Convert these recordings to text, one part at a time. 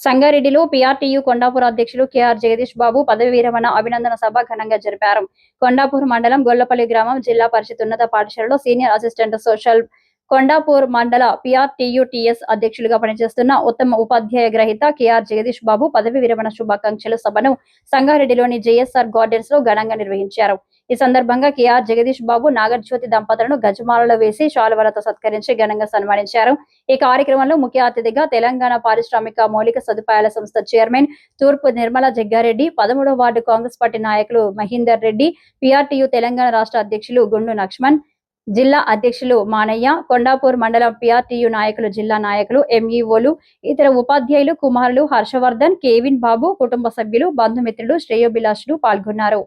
సంగారెడ్డిలో పీఆర్టీయూ కొండాపూర్ అధ్యక్షులు కేఆర్ జగదీష్ బాబు పదవి విరమణ అభినందన సభ ఘనంగా జరిపారు. కొండాపూర్ మండలం గొల్లపల్లి గ్రామం జిల్లా పరిషత్ ఉన్నత పాఠశాలలో సీనియర్ అసిస్టెంట్ సోషల్ కొండాపూర్ మండల పీఆర్టీయూ టిఎస్ అధ్యక్షులుగా పనిచేస్తున్న ఉత్తమ ఉపాధ్యాయ గ్రహీత కేఆర్ జగదీష్ బాబు పదవి విరమణ శుభాకాంక్షల సభను సంగారెడ్డిలోని జేఎస్ఆర్ గార్డెన్స్లో ఘనంగా నిర్వహించారు. ఈ సందర్భంగా కేఆర్ జగదీష్ బాబు నాగర్జ్యోతి దంపతులను గజమాలలో వేసి శాలువలతో సత్కరించి ఘనంగా సన్మానించారు. ఈ కార్యక్రమంలో ముఖ్య అతిథిగా తెలంగాణ పారిశ్రామిక మౌలిక సదుపాయాల సంస్థ చైర్మన్ తూర్పు నిర్మల జగ్గారెడ్డి పదమూడవ వార్డు కాంగ్రెస్ పార్టీ నాయకులు మహీందర్ రెడ్డి పిఆర్టీయు తెలంగాణ రాష్ట్ర అధ్యక్షులు గుండు లక్ష్మణ్ జిల్లా అధ్యక్షులు మానయ్య కొండాపూర్ మండలం పిఆర్టీయు నాయకులు జిల్లా నాయకులు ఎంఈఓలు ఇతర ఉపాధ్యాయులు కుమారులు హర్షవర్ధన్ కేవిన్ బాబు కుటుంబ సభ్యులు బంధుమిత్రులు శ్రేయోభిలాషులు పాల్గొన్నారు.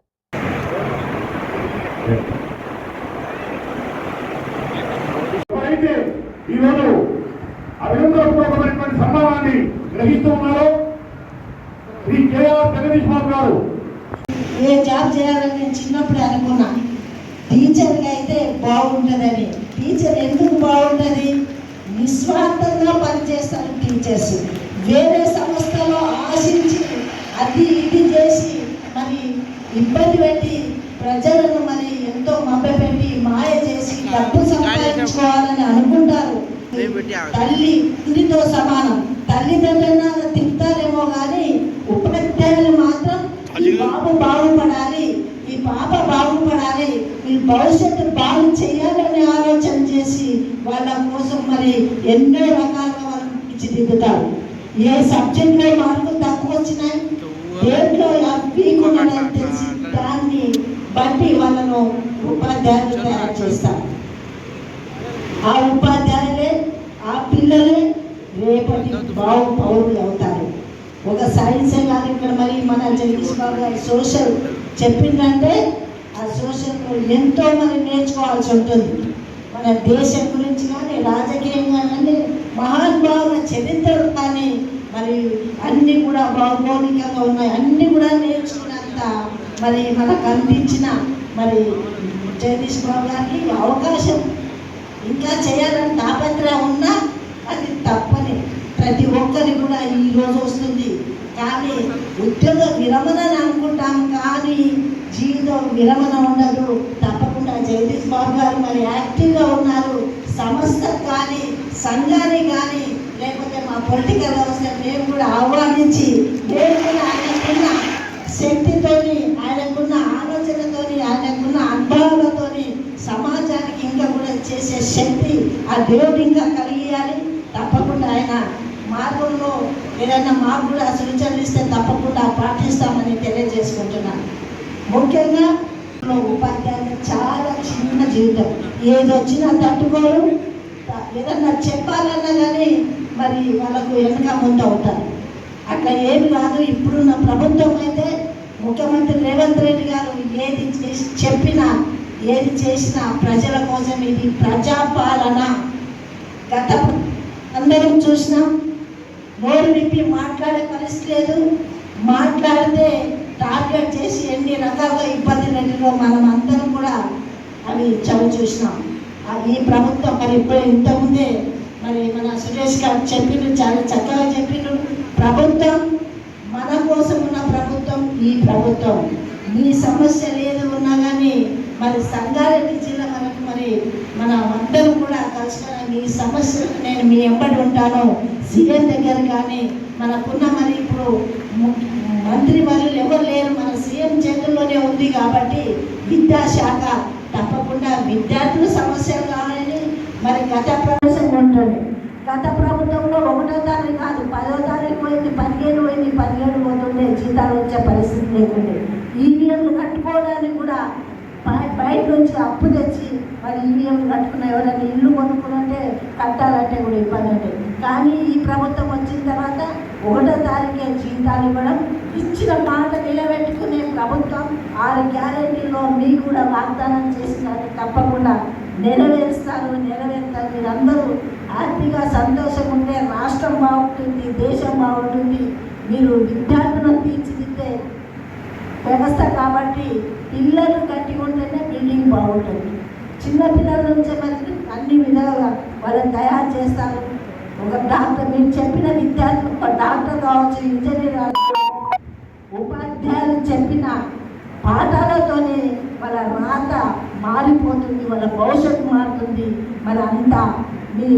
అభినందనపూర్వకమైనటువంటి సన్మానాన్ని గ్రహిస్తూ ఉన్నారు. శ్రీ కేఆర్ జగదీష్ బాబు గారు. ఏ జాబ్ చేయాలని నేను చిన్నప్పుడు అనుకున్నా. టీచర్ అయితే బాగుంటుందని. టీచర్ ఎందుకు బాగుంటుంది? నిస్వార్థంగా పనిచేస్తారు టీచర్స్ వేరే సంస్థలో ఆశించి అది ఇది చేసి మరి ఇబ్బంది పెట్టి ప్రజలను మరి ఎంతో మభ్యపెట్టి మాయ చేసి డబ్బు సంపాదించుకోవాలని అనుకుంటున్నారు తల్లి తండ్రితో సమానం. తల్లిదండ్రులను తింటారేమో కానీ ఉపాధ్యాయులు మాత్రం ఈ బాబు బాగుపడాలి. ఈ పాప బాగుపడాలి. ఈ భవిష్యత్తు బాగు చేయాలని ఆలోచన చేసి వాళ్ళ కోసం మరి ఎన్నో రకాలుగా వాళ్ళని తీర్చిదిద్దుతారు ఏ సబ్జెక్ట్లో మార్కులు తక్కువ వచ్చినాయి? దేంట్లో ఉన్నదని తెలిసి దాన్ని బట్టి వాళ్ళను ఉపాధ్యాయులు తయారు చేస్తారు. ఆ పిల్లలే రేపటి బాగు పౌరులు అవుతారు. ఒక సైన్సే కాదు ఇక్కడ మరి మన జగదీష్ బాబు గారు సోషల్ చెప్పిందంటే ఆ సోషల్ ఎంతో మరి నేర్చుకోవాల్సి ఉంటుంది. మన దేశం గురించి కానీ రాజకీయంగా కానీ మహానుభావుల చరిత్రలు కానీ మరి అన్నీ కూడా భౌగోళికంగా ఉన్నాయి. అన్నీ కూడా నేర్చుకున్నంత మరి మనకు అందించిన మరి జగదీష్ బాబు గారికి అవకాశం. ఇంకా చేయాలని తాపత్ర ఉన్నా తప్పని ప్రతి ఒక్కరి కూడా ఈ రోజు వస్తుంది. కానీ ఉద్యోగ విరమణ అని అనుకుంటాం కానీ జీవితం విరమణ ఉండదు. తప్పకుండా జగదీష్ బాబు గారు మరి యాక్టివ్గా ఉన్నారు. సంస్థ కానీ సంఘాన్ని కానీ లేకపోతే మా పొలిటికల్ వ్యవస్థ మేము కూడా ఆహ్వానించి మేము కూడా ఆయనకున్న శక్తితోని ఆయనకున్న ఆలోచనతోని ఆయనకున్న అనుభవాలతోని సమాజానికి ఇంకా కూడా చేసే శక్తి ఆ దేవుడు ఇంకా కలిగియాలి. తప్పకుండా ఆయన మార్గంలో ఏదైనా మార్పులు కూడా తప్పకుండా పాటిస్తామని తెలియజేసుకుంటున్నాను. ముఖ్యంగా ఉపాధ్యాయులు చాలా చిన్న జీవితం. ఏది వచ్చినా తట్టుకోరు. ఏదన్నా చెప్పాలన్నా కానీ మరి వాళ్ళకు వెనక ముందు అవుతారు అట్లా ఏమి కాదు. ఇప్పుడున్న ప్రభుత్వం అయితే ముఖ్యమంత్రి రేవంత్ రెడ్డి గారు ఏది చేసి చెప్పినా ఏది చేసినా ప్రజల కోసం ఇది ప్రజాపాలన. గత అందరం చూసినాం. నోరు విప్పి మాట్లాడే పరిస్థితి లేదు. మాట్లాడితే టార్గెట్ చేసి ఎన్ని రకాలుగా ఇబ్బందులు పెట్టినో మనం అందరం కూడా అవి చవి చూసినాం. ఈ ప్రభుత్వం మరి ఇప్పుడు ఇంతకుముందే మరి మన సురేష్ గారు చెప్పిండ్రు చాలా చక్కగా చెప్పిండ్రు ప్రభుత్వం మన కోసం ఉన్న ప్రభుత్వం ఈ ప్రభుత్వం. మీ సమస్య లేదు ఉన్నా కానీ మరి సంగారెడ్డి జిల్లా మనకు మరి మన అందరం కూడా కలుసుకొని మీ సమస్యలకు నేను మీ ఎంబడి ఉంటాను. సీఎం దగ్గర కానీ మనకున్న మరి ఇప్పుడు మంత్రి వాళ్ళు ఎవరు లేరు. మన సీఎం చేతుల్లోనే ఉంది కాబట్టి విద్యాశాఖ తప్పకుండా విద్యార్థుల సమస్యలు కావాలని మరి గత ప్రభుత్వం ఉంటుంది గత ప్రభుత్వంలో ఒకటో తారీఖు కాదు పదో తారీఖు పోయింది పదిహేను పోయింది పదిహేడు పోతుండే జీతాలు వచ్చే పరిస్థితి లేకుండే. ఈవీఎంలు కట్టుకోవడానికి కూడా బయట నుంచి అప్పు తెచ్చి మరి ఈవీఎం కట్టుకున్న ఎవరైనా ఇల్లు కొనుక్కుంటే కట్టాలంటే కూడా ఇబ్బంది అంటే కానీ ఈ ప్రభుత్వం వచ్చిన తర్వాత ఒకటో తారీఖే జీతాలు ఇవ్వడం ఇచ్చిన మాట నిలబెట్టుకునే ప్రభుత్వం ఆరు గ్యారెంటీలో మీరు కూడా వాగ్దానం చేసినట్టు తప్పకుండా నెరవేరుస్తారు నెరవేరుతారు. మీరందరూ హ్యాపీగా సంతోషం ఉంటే రాష్ట్రం బాగుంటుంది దేశం బాగుంటుంది. మీరు విద్యార్థులను తీర్చిదిద్దే వ్యవస్థ కాబట్టి పిల్లలు కట్టి ఉంటేనే బిల్డింగ్ బాగుంటుంది. చిన్న పిల్లల నుంచే మరి అన్ని విధాలుగా వాళ్ళని తయారు చేస్తారు. ఒక డాక్టర్ మీరు చెప్పిన విద్యార్థులు ఒక డాక్టర్ కావచ్చు ఇంజనీర్ కావచ్చు ఉపాధ్యాయులు చెప్పిన పాఠాలతోనే వాళ్ళ రాత మారిపోతుంది వాళ్ళ భవిష్యత్తు మారుతుంది. మరి అంతా మీ